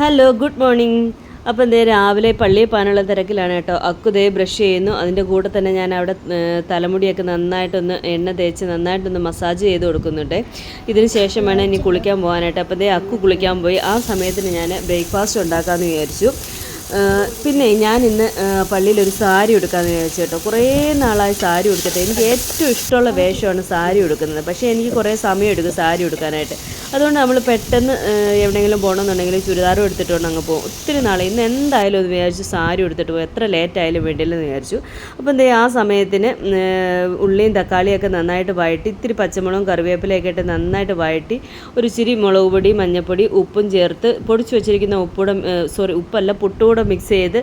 Hello good morning അപ്പോൾ എന്തേ രാവിലെ പള്ളിയിൽ പോകാനുള്ള തിരക്കിലാണ് കേട്ടോ. അക്കുതേ ബ്രഷ് ചെയ്യുന്നു. അതിന്റെ കൂടെ തന്നെ ഞാൻ അവിടെ തലമുടിയൊക്കെ നന്നായിട്ടൊന്ന് എണ്ണ തേച്ച് നന്നായിട്ടൊന്ന് മസാജ് ചെയ്ത് കൊടുക്കുന്നുണ്ട്. ഇതിന് ശേഷം ഇനി കുളിക്കാൻ പോകാനായിട്ട്. അപ്പോൾ ദേ അക്കു കുളിക്കാൻ പോയി. ആ സമയത്തിന് ഞാൻ ബ്രേക്ക്ഫാസ്റ്റ് ഉണ്ടാക്കാമെന്ന് വിചാരിച്ചു. പിന്നെ ഞാൻ ഇന്ന് പള്ളിയിൽ ഒരു സാരി എടുക്കാമെന്ന് വിചാരിച്ചു കേട്ടോ. കുറേ നാളായി സാരി എടുത്തിട്ട് എനിക്ക് ഏറ്റവും ഇഷ്ടമുള്ള വേഷമാണ് സാരി എടുക്കുന്നത് പക്ഷേ എനിക്ക് കുറേ സമയം എടുക്കും സാരി എടുക്കാനായിട്ട് അതുകൊണ്ട് നമ്മൾ പെട്ടെന്ന് എവിടെയെങ്കിലും പോകണമെന്നുണ്ടെങ്കിൽ ചുരിദാറും എടുത്തിട്ടുകൊണ്ട് അങ്ങ് പോകും. ഒത്തിരി നാളെ ഇന്ന് എന്തായാലും അത് വിചാരിച്ചു സാരി എടുത്തിട്ട് പോകും എത്ര ലേറ്റ് ആയാലും വേണ്ടിയില്ലെന്ന് വിചാരിച്ചു. അപ്പോൾ എന്തേ ആ സമയത്തിന് ഉള്ളിയും തക്കാളിയൊക്കെ നന്നായിട്ട് വഴറ്റി ഇത്തിരി പച്ചമുളകും കറിവേപ്പിലയൊക്കെ ഇട്ട് നന്നായിട്ട് വഴറ്റി ഒരു ഇച്ചിരി മുളക് പൊടി മഞ്ഞൾപ്പൊടി ഉപ്പും ചേർത്ത് പൊടിച്ച് വെച്ചിരിക്കുന്ന ഉപ്പൂടെ സോറി ഉപ്പല്ല പുട്ടുകൂടെ മിക്സ് ചെയ്ത്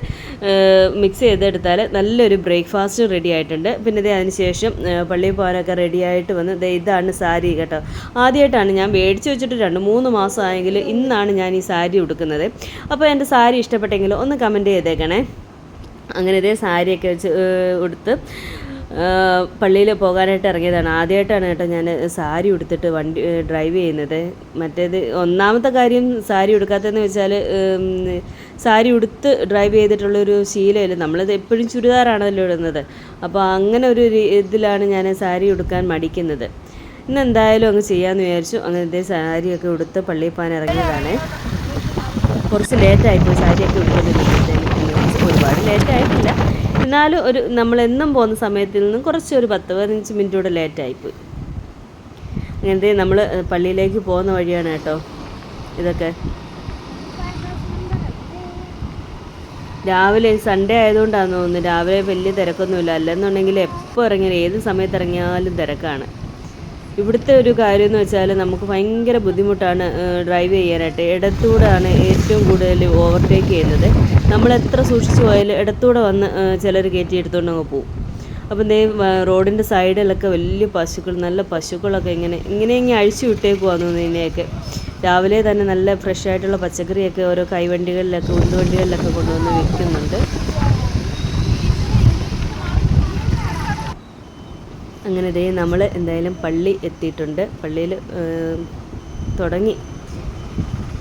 മിക്സ് ചെയ്തെടുത്താൽ നല്ലൊരു ബ്രേക്ക്ഫാസ്റ്റ് റെഡി ആയിട്ടുണ്ട്. പിന്നെ ദേ അതിന് ശേഷം ഏഹ്, പള്ളിയിൽ പോകാനൊക്കെ റെഡി ആയിട്ട് വന്ന് ദേ ഇതാണ് സാരി കേട്ടോ. ആദ്യമായിട്ടാണ് ഞാൻ മേടിച്ച് വെച്ചിട്ട് രണ്ട് മൂന്ന് മാസമായെങ്കിൽ ഇന്നാണ് ഞാൻ ഈ സാരി ഉടുക്കുന്നത്. അപ്പോൾ എന്റെ സാരി ഇഷ്ടപ്പെട്ടെങ്കിൽ ഒന്ന് കമന്റ് ചെയ്തേക്കണേ. അങ്ങനെ ഇതേ സാരിയൊക്കെ വെച്ച് ഉടുത്ത് പള്ളിയിൽ പോകാനായിട്ട് ഇറങ്ങിയതാണ്. ആദ്യമായിട്ടാണ് കേട്ടോ ഞാൻ സാരി ഉടുത്തിട്ട് വണ്ടി ഡ്രൈവ് ചെയ്യുന്നത്. മറ്റേത് ഒന്നാമത്തെ കാര്യം സാരി ഉടുക്കാത്തതെന്ന് വെച്ചാൽ സാരി ഉടുത്ത് ഡ്രൈവ് ചെയ്തിട്ടുള്ളൊരു ശീലമില്ല. നമ്മളിത് എപ്പോഴും ചുരിദാറാണല്ലോ ഇടുന്നത്. അപ്പോൾ അങ്ങനെ ഒരു ഇതിലാണ് ഞാൻ സാരി ഉടുക്കാൻ മടിക്കുന്നത്. ഇന്ന് എന്തായാലും അങ്ങ് ചെയ്യാമെന്ന് വിചാരിച്ചു. അങ്ങനെ ഇതേ സാരിയൊക്കെ ഉടുത്ത് പള്ളിയിൽ പോകാൻ ഇറങ്ങിയതാണ്. കുറച്ച് ലേറ്റായിപ്പോയി സാരിയൊക്കെ ഉടുക്കുന്നത് ഒരുപാട് ലേറ്റായിട്ടില്ല എന്നാലും ഒരു നമ്മളെന്നും പോകുന്ന സമയത്തിൽ നിന്നും കുറച്ച് ഒരു പത്ത് പതിനഞ്ച് മിനിറ്റ് കൂടെ ലേറ്റായിപ്പോയി അങ്ങനത്തെ നമ്മൾ പള്ളിയിലേക്ക് പോകുന്ന വഴിയാണ് കേട്ടോ ഇതൊക്കെ. രാവിലെ സൺഡേ ആയതുകൊണ്ടാണെന്ന് തോന്നുന്നു. രാവിലെ വലിയ തിരക്കൊന്നുമില്ല. അല്ലെന്നുണ്ടെങ്കിൽ എപ്പോൾ ഇറങ്ങിയാലും ഏത് സമയത്ത് ഇറങ്ങിയാലും തിരക്കാണ്. ഇവിടുത്തെ ഒരു കാര്യം എന്ന് വെച്ചാൽ നമുക്ക് ഭയങ്കര ബുദ്ധിമുട്ടാണ് ഡ്രൈവ് ചെയ്യാനായിട്ട്. ഇടത്തൂടെയാണ് ഏറ്റവും കൂടുതൽ ഓവർടേക്ക് ചെയ്യുന്നത്. നമ്മൾ എത്ര സൂക്ഷിച്ചു പോയാലും ഇടത്തൂടെ വന്ന് ചിലർ കയറ്റി എടുത്തുകൊണ്ട് അങ്ങ് പോകും അപ്പം ദേ റോഡിന്റെ സൈഡിലൊക്കെ വലിയ പശുക്കൾ നല്ല പശുക്കളൊക്കെ ഇങ്ങനെ ഇങ്ങനെ ഇങ്ങനെ അഴിച്ചു വിട്ടേക്കുവാന്ന് വന്നു ഇതിനെയൊക്കെ രാവിലെ തന്നെ നല്ല ഫ്രഷ് ആയിട്ടുള്ള പച്ചക്കറിയൊക്കെ ഓരോ കൈവണ്ടികളിലൊക്കെ ഉന്തുവണ്ടികളിലൊക്കെ കൊണ്ടുവന്ന് വിൽക്കുന്നുണ്ട്. അങ്ങനെ ദേ നമ്മൾ എന്തായാലും പള്ളി എത്തിയിട്ടുണ്ട്. പള്ളിയിൽ തുടങ്ങി.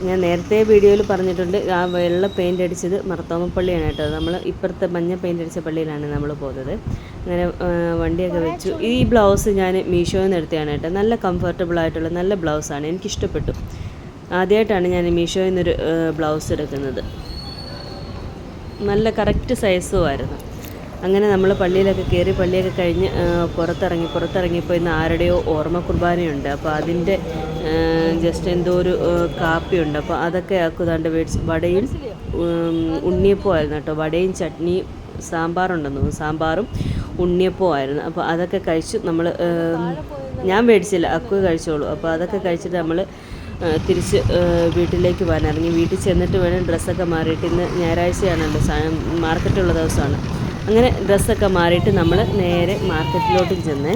ഞാൻ നേരത്തെ വീഡിയോയിൽ പറഞ്ഞിട്ടുണ്ട് ആ വെള്ള പെയിന്റ് അടിച്ചത് മർത്തോമപ്പള്ളിയാണ് കേട്ടോ. നമ്മൾ ഇപ്പുറത്തെ മഞ്ഞ പെയിന്റ് അടിച്ച പള്ളിയിലാണ് നമ്മൾ പോകുന്നത് അങ്ങനെ വണ്ടിയൊക്കെ വെച്ചു. ഈ ബ്ലൗസ് ഞാൻ മീഷോയിൽ നിന്ന് എടുത്തതാണ് കേട്ടോ. നല്ല കംഫർട്ടബിൾ ആയിട്ടുള്ള നല്ല ബ്ലൗസാണ്. എനിക്കിഷ്ടപ്പെട്ടു. ആദ്യമായിട്ടാണ് ഞാൻ മീഷോയിൽ നിന്നൊരു ബ്ലൗസ് എടുക്കുന്നത്. നല്ല കറക്റ്റ് സൈസുമായിരുന്നു അങ്ങനെ നമ്മൾ പള്ളിയിലൊക്കെ കയറി പള്ളിയൊക്കെ കഴിഞ്ഞ് പുറത്തിറങ്ങി പുറത്തിറങ്ങിയപ്പോൾ ഇന്ന് ആരുടെയോ ഓർമ്മ കുർബാനയുണ്ട്. അപ്പോൾ അതിന്റെ ജസ്റ്റ് എന്തോ ഒരു കാപ്പിയുണ്ട്. അപ്പോൾ അതൊക്കെ ആക്കുതാണ്ട് മേടിച്ച് വടയും ഉണ്ണിയപ്പോ ആയിരുന്നു കേട്ടോ. വടയും ചട്നിയും സാമ്പാറുണ്ടെന്ന് സാമ്പാറും ഉണ്ണിയപ്പവും ആയിരുന്നു. അപ്പോൾ അതൊക്കെ കഴിച്ചു നമ്മൾ ഞാൻ മേടിച്ചില്ല അക്കു കഴിച്ചോളൂ. അപ്പോൾ അതൊക്കെ കഴിച്ചിട്ട് നമ്മൾ തിരിച്ച് വീട്ടിലേക്ക് പോകാൻ ഇറങ്ങി വീട്ടിൽ ചെന്നിട്ട് വേണം ഡ്രസ്സൊക്കെ മാറിയിട്ട് ഇന്ന് ഞായറാഴ്ചയാണല്ലോ മാർക്കറ്റുള്ള ദിവസമാണ്. അങ്ങനെ ഡ്രസ്സൊക്കെ മാറിയിട്ട് നമ്മൾ നേരെ മാർക്കറ്റിലോട്ട് ചെന്നേ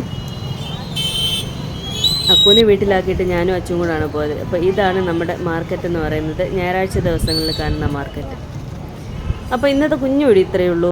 അക്കൂനെ വീട്ടിലാക്കിയിട്ട് ഞാനും അച്ചും കൂടാണ് പോയത്. അപ്പോൾ ഇതാണ് നമ്മുടെ മാർക്കറ്റ് എന്ന് പറയുന്നത്. ഞായറാഴ്ച ദിവസങ്ങളിൽ കാണുന്ന മാർക്കറ്റ്. അപ്പോൾ ഇന്നത്തെ കുഞ്ഞു വീട് ഇത്രയേ ഉള്ളൂ.